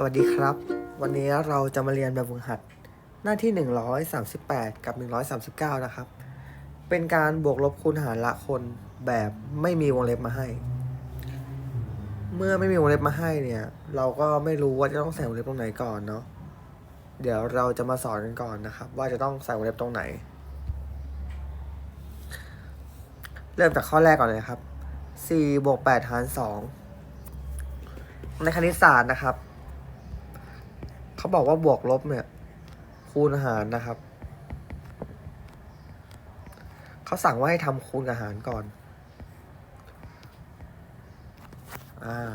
สวัสดีครับ วันนี้เราจะมาเรียนแบบฝึกหัดหน้าที่ 138 กับ 139 นะครับ เป็นการบวกลบคูณหารละคนแบบไม่มีวงเล็บมาให้ เมื่อไม่มีวงเล็บมาให้เนี่ย เราก็ไม่รู้ว่าจะต้องใส่วงเล็บตรงไหนก่อนเนาะเดี๋ยวเราจะมาสอนกันก่อนนะครับ ว่าจะต้องใส่วงเล็บตรงไหน เริ่มจากข้อแรกก่อนเลยครับ4บวก8หาร2ในคณิตศาสตร์นะครับ เขาบอกว่าบวกลบเนี่ย คูณหารนะครับ เขาสั่งว่าให้ทำคูณกับหารก่อน อ่า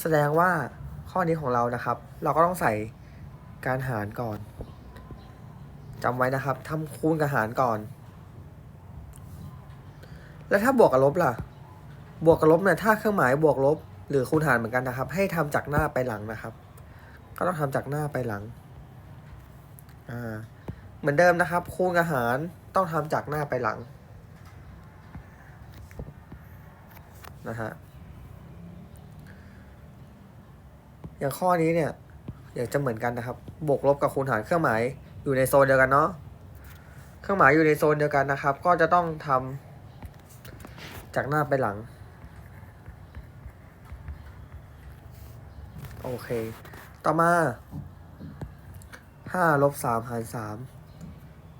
แสดงว่าข้อนี้ของเรานะครับ เราก็ต้องใส่การหารก่อนจำไว้นะครับทำคูณกับหารก่อน แล้วถ้าบวกกับลบล่ะ บวกกับลบเนี่ยถ้าเครื่องหมายบวกลบ หรือคูณหารเหมือนกันนะครับ ให้ทำจากหน้าไปหลังนะครับ ก็ต้องทำจากหน้าไปหลัง อ่า เหมือนเดิมนะครับ คูณกับหารต้องทำจากหน้าไปหลัง นะฮะ อย่างข้อนี้เนี่ยอยากจะเหมือนกันนะครับ บวกลบกับคูณหารเครื่องหมายอยู่ในโซนเดียวกันเนาะ เครื่องหมายอยู่ในโซนเดียวกันนะครับ ก็จะต้องทำจากหน้าไปหลัง โอเค ต่อมาห้าลบสามหารสาม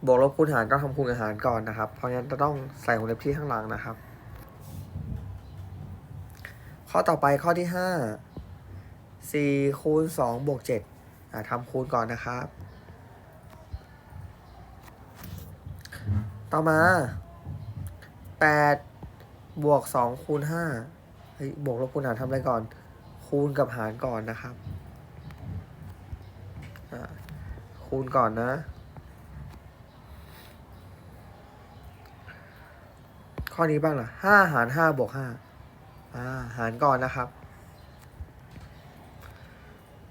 บวกลบคูณหารก็ทำคูณกับหารก่อนนะครับ เพราะงั้นจะต้องใส่วงเล็บที่ข้างหลังนะครับ ข้อต่อไปข้อที่ห้าสี่คูณสองบวกเจ็ดทำคูณก่อนนะครับ ต่อมาแปดบวกสองคูณห้าบวกลบคูณหารทำอะไรก่อน คูณกับหารก่อนนะครับ คูณก่อนนะ ข้อนี้บ้างล่ะห้าหารห้าบวกห้าอ่าหารก่อนนะครับ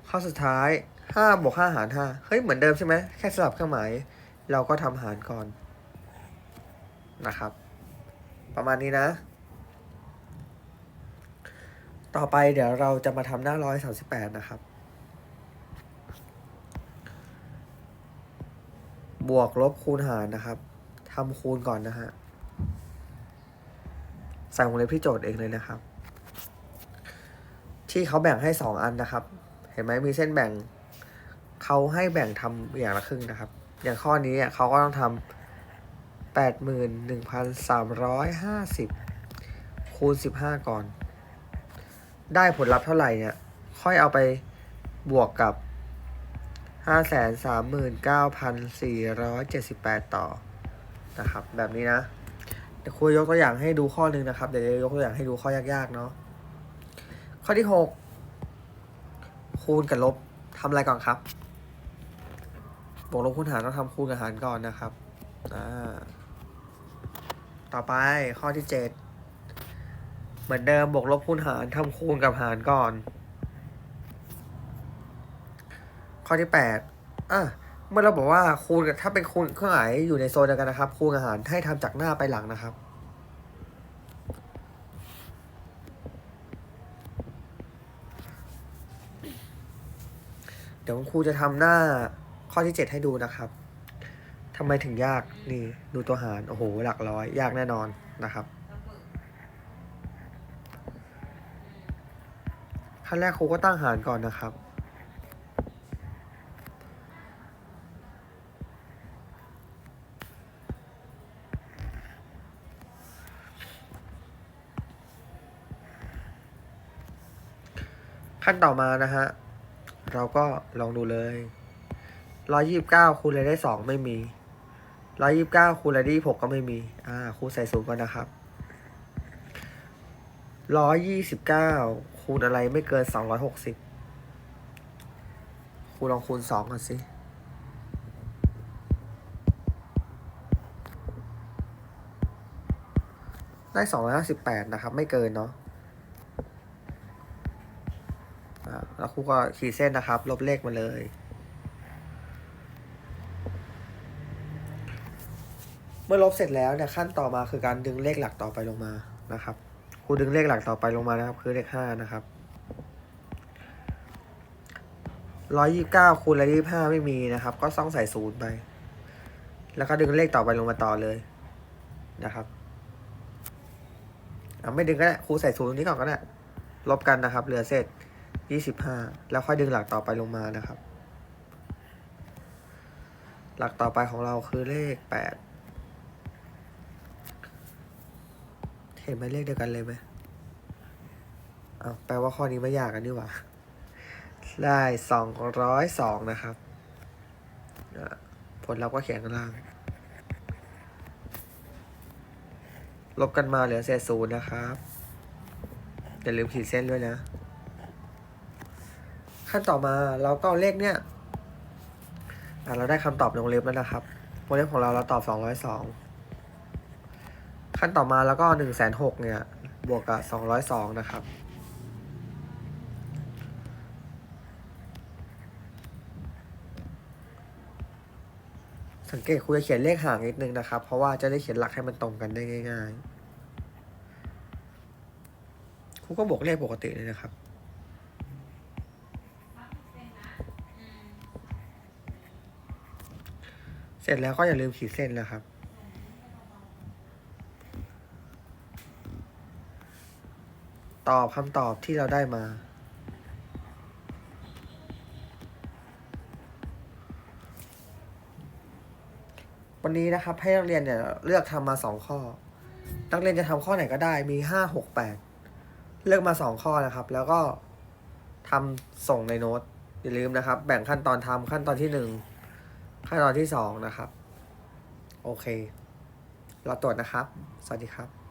ข้อสุดท้ายห้าบวกห้าหารห้าเฮ้ย เหมือนเดิมใช่ไหมแค่สลับเครื่องหมาย เราก็ทำหารก่อนนะครับ ประมาณนี้นะ ต่อไปเดี๋ยวเราจะมาทำหน้าร้อยสามสิบแปดนะครับ บวกลบคูณหารนะครับทำคูณก่อนนะฮะใส่วงเล็บที่โจทย์เองเลยนะครับ ที่เขาแบ่งให้สองอันนะครับ เห็นไหมมีเส้นแบ่งเขาให้แบ่งทำอย่างละครึ่งนะครับ อย่างข้อนี้อะเขาก็ต้องทำแปดหมื่นหนึ่งพันสามร้อยห้าสิบคูณสิบห้าก่อน ได้ผลลัพธ์เท่าไหร่เนี่ย ค่อยเอาไปบวกกับ ห้าแสนสามหมื่นเก้าพันสี่ร้อยเจ็ดสิบแปดต่อนะครับ แบบนี้นะเดี๋ยวครูยกตัวอย่างให้ดูข้อหนึ่งนะครับ เดี๋ยวจะยกตัวอย่างให้ดูข้อยากๆเนาะข้อที่หกคูณกับลบทำอะไรก่อนครับบวกลบคูณหารต้องทำคูณกับหารก่อนนะครับอ่าต่อไปข้อที่เจ็ดเหมือนเดิมบวกลบคูณหารทำคูณกับหารก่อน ข้ อที่แปดอะเมื่อเราบอกว่าคูณกับถ้าเป็นคูณเครื่องหมายอยู่ในโซนเดียวกันนะครับ คูณอาหารให้ทำจากหน้าไปหลังนะครับ เดี๋ยวคุณครูจะทำหน้าข้อที่เจ็ดให้ดูนะครับทำไมถึงยากนี่ดูตัวหารโอ้โหหลักร้อย ยากแน่นอนนะครับขั้นแรกครูก็ตั้งหารก่อนนะครับ ขั้นต่อมานะฮะ เราก็ลองดูเลยร้อยยี่สิบเก้าคูณอะไรได้สองไม่มีร้อยยี่สิบเก้าคูณอะไรได้หกก็ไม่มี อ่าครูใส่ศูนย์ก่อนนะครับร้อยยี่สิบเก้าคูณอะไรไม่เกินสองร้อยหกสิบครูลองคูณสองก่อนสิได้สองร้อยห้าสิบแปดนะครับ ไม่เกินเนาะ แล้วครูก็ขีดเส้นนะครับ ลบเลขมาเลย เมื่อลบเสร็จแล้วเนี่ยขั้นต่อมาคือการดึงเลขหลักต่อไปลงมานะครับครูดึงเลขหลักต่อไปลงมานะครับ คือเลขห้านะครับร้อยยี่สิบเก้าคูณร้อยยี่สิบห้าไม่มีนะครับ ก็ต้องใส่ศูนย์ไป แล้วก็ดึงเลขต่อไปลงมาต่อเลยนะครับอะไม่ดึงก็ได้ครูใส่ศูนย์ตรงนี้ก่อนก็ได้ลบกันนะครับ เหลือเศษ ยี่สิบห้าแล้วค่อยดึงหลักต่อไปลงมานะครับ หลักต่อไปของเราคือเลขแปดเห็นไหมเลขเดียวกันเลยไหมอ้าวแปลว่าข้อนี้ไม่ยากกันนี่หว่า ได้สองร้อยสองนะครับ ผลเราก็เขียนข้างล่าง ลบกันมาเหลือเศษศูนย์นะครับ อย่าลืมขีดเส้นด้วยนะ ขั้นต่อมาเราก็เอาเลขเนี่ยเราได้คำตอบในวงเล็บแล้วนะครับวงเล็บของเราเราตอบสองร้อยสองขั้นต่อมาแล้วก็หนึ่งแสนหกเนี่ย บวกกับสองร้อยสองนะครับ สังเกตครูจะเขียนเลขห่างนิดนึงนะครับ เพราะว่าจะได้เขียนหลักให้มันตรงกันได้ง่ายๆครูก็บวกเลขปกติเลยนะครับ เสร็จแล้วก็อย่าลืมขีดเส้นนะครับ ตอบคำตอบที่เราได้มา วันนี้นะครับให้นักเรียนเนี่ยเลือกทำมาสองข้อ นักเรียนจะทำข้อไหนก็ได้มีห้าหกแปดเลือกมาสองข้อนะครับ แล้วก็ทำส่งในโน้ตอย่าลืมนะครับ แบ่งขั้นตอนทำขั้นตอนที่หนึ่ง ขั้นตอนที่สองนะครับ โอเค เราตรวจนะครับ สวัสดีครับ